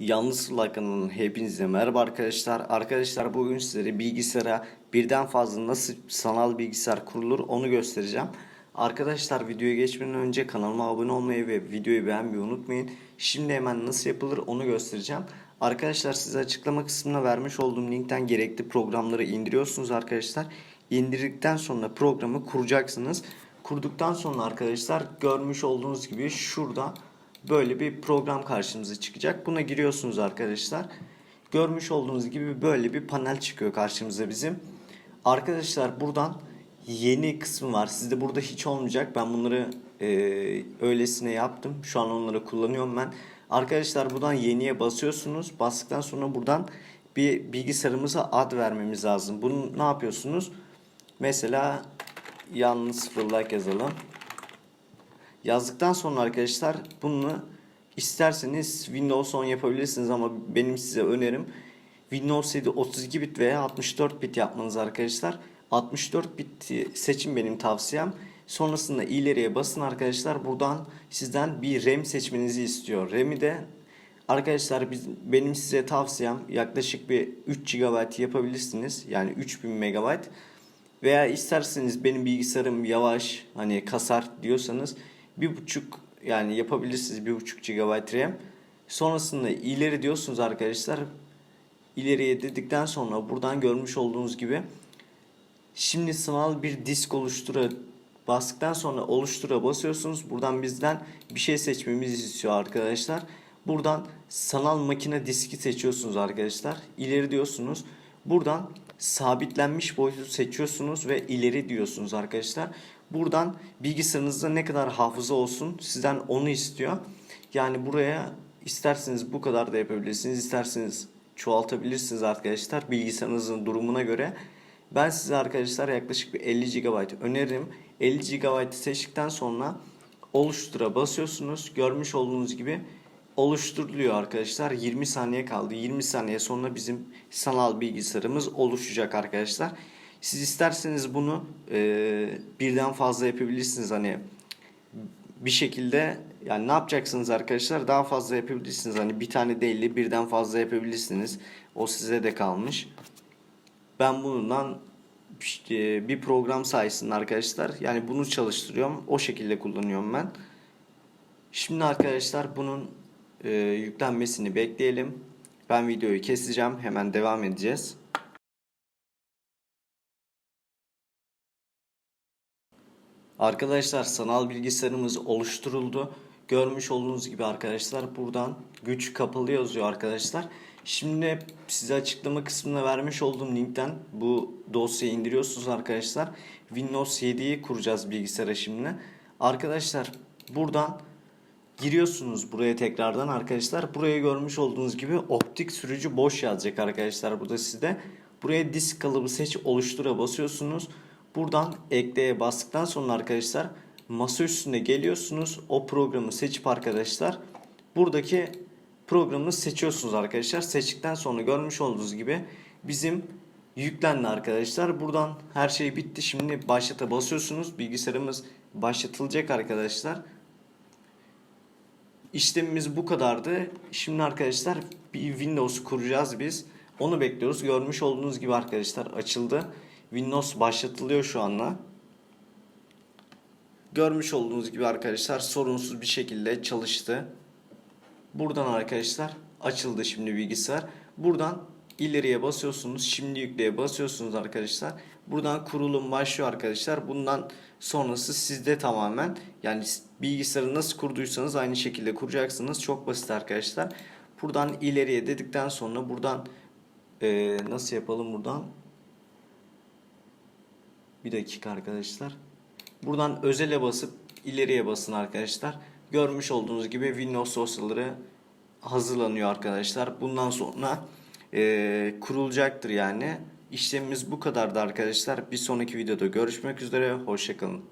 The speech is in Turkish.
Yalnız kanalının hepinize merhaba arkadaşlar. Arkadaşlar bugün sizlere bilgisayara birden fazla nasıl sanal bilgisayar kurulur onu göstereceğim. Arkadaşlar videoya geçmeden önce kanalıma abone olmayı ve videoyu beğenmeyi unutmayın. Şimdi hemen nasıl yapılır onu göstereceğim. Arkadaşlar size açıklama kısmına vermiş olduğum linkten gerekli programları indiriyorsunuz arkadaşlar. İndirdikten sonra programı kuracaksınız. Kurduktan sonra arkadaşlar görmüş olduğunuz gibi şurada böyle bir program karşımıza çıkacak. Buna giriyorsunuz arkadaşlar. Görmüş olduğunuz gibi böyle bir panel çıkıyor karşımıza bizim. Arkadaşlar buradan yeni kısmı var. Sizde burada hiç olmayacak. Ben bunları e, öylesine yaptım. Şu an onları kullanıyorum ben. Arkadaşlar buradan yeniye basıyorsunuz. Bastıktan sonra buradan bir bilgisayarımıza ad vermemiz lazım. Bunu ne yapıyorsunuz? Mesela yalnız sıfırlak yazalım. Yazdıktan sonra arkadaşlar bunu isterseniz Windows 10 yapabilirsiniz ama benim size önerim Windows 7 32 bit veya 64 bit yapmanız arkadaşlar. 64 bit seçin benim tavsiyem. Sonrasında ileriye basın arkadaşlar. Buradan sizden bir RAM seçmenizi istiyor. RAM'i de arkadaşlar biz, benim size tavsiyem yaklaşık bir 3 GB yapabilirsiniz. Yani 3000 MB. Veya isterseniz benim bilgisayarım yavaş hani kasar diyorsanız bir buçuk yani yapabilirsiniz bir buçuk GB RAM. Sonrasında ileri diyorsunuz arkadaşlar. İleriye dedikten sonra buradan görmüş olduğunuz gibi şimdi sanal bir disk oluştura bastıktan sonra oluştura basıyorsunuz. Buradan bizden bir şey seçmemizi istiyor arkadaşlar. Buradan sanal makine diski seçiyorsunuz arkadaşlar. İleri diyorsunuz. Buradan sabitlenmiş boyutu seçiyorsunuz ve ileri diyorsunuz arkadaşlar. Buradan bilgisayarınızda ne kadar hafıza olsun sizden onu istiyor. Yani buraya isterseniz bu kadar da yapabilirsiniz. isterseniz çoğaltabilirsiniz arkadaşlar bilgisayarınızın durumuna göre. Ben size arkadaşlar yaklaşık bir 50 GB öneririm. 50 GB seçtikten sonra oluştura basıyorsunuz. Görmüş olduğunuz gibi oluşturuluyor arkadaşlar. 20 saniye kaldı. 20 saniye sonra bizim sanal bilgisayarımız oluşacak arkadaşlar. Siz isterseniz bunu e, birden fazla yapabilirsiniz. Hani bir şekilde yani ne yapacaksınız arkadaşlar? Daha fazla yapabilirsiniz. Hani bir tane değil de birden fazla yapabilirsiniz. O size de kalmış. Ben bundan işte bir program sayesinde arkadaşlar yani bunu çalıştırıyorum. O şekilde kullanıyorum ben. Şimdi arkadaşlar bunun e, yüklenmesini bekleyelim. Ben videoyu keseceğim. Hemen devam edeceğiz. Arkadaşlar sanal bilgisayarımız oluşturuldu. Görmüş olduğunuz gibi arkadaşlar buradan güç kapalı yazıyor arkadaşlar. Şimdi size açıklama kısmına vermiş olduğum linkten bu dosyayı indiriyorsunuz arkadaşlar. Windows 7'yi kuracağız bilgisayara şimdi. Arkadaşlar buradan giriyorsunuz buraya tekrardan arkadaşlar. Buraya görmüş olduğunuz gibi optik sürücü boş yazacak arkadaşlar burada sizde. Buraya disk kalıbı seç oluştura basıyorsunuz. Buradan ekleye bastıktan sonra arkadaşlar masa üstüne geliyorsunuz. O programı seçip arkadaşlar buradaki programı seçiyorsunuz arkadaşlar. Seçtikten sonra görmüş olduğunuz gibi bizim yüklendi arkadaşlar. Buradan her şey bitti. Şimdi başlata basıyorsunuz. Bilgisayarımız başlatılacak arkadaşlar. İşlemimiz bu kadardı. Şimdi arkadaşlar bir Windows kuracağız biz. Onu bekliyoruz. Görmüş olduğunuz gibi arkadaşlar açıldı. Windows başlatılıyor şu anda. Görmüş olduğunuz gibi arkadaşlar sorunsuz bir şekilde çalıştı. Buradan arkadaşlar açıldı şimdi bilgisayar. Buradan ileriye basıyorsunuz. Şimdi yükleye basıyorsunuz arkadaşlar. Buradan kurulum başlıyor arkadaşlar. Bundan sonrası sizde tamamen. Yani bilgisayarı nasıl kurduysanız aynı şekilde kuracaksınız. Çok basit arkadaşlar. Buradan ileriye dedikten sonra buradan e, nasıl yapalım buradan? Bir dakika arkadaşlar. Buradan özele basıp ileriye basın arkadaşlar. Görmüş olduğunuz gibi Windows dosyaları hazırlanıyor arkadaşlar. Bundan sonra e, kurulacaktır yani. İşlemimiz bu kadardı arkadaşlar. Bir sonraki videoda görüşmek üzere. Hoşçakalın.